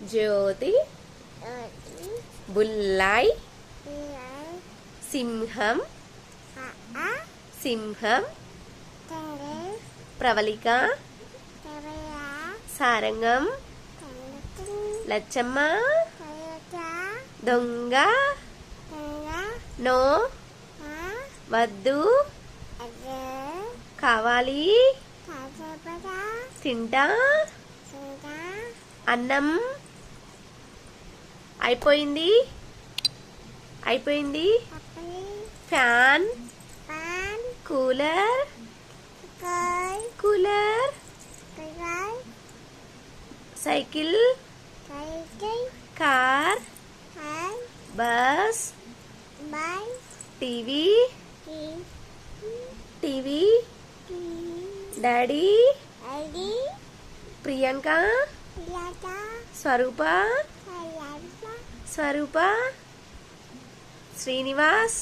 జ్యోతి బుల్లాయ్ సింహం సింహం ప్రవళిక సారంగం లచ్చమ్మ దొంగ నో వద్దు కావాలి తింటా అన్నం అయిపోయింది? అయిపోయింది? Fan? Cooler? Cooler? Cycle? Car? Bus? TV? TV? Daddy? Priyanka? Swarupa? Swarupa Srinivas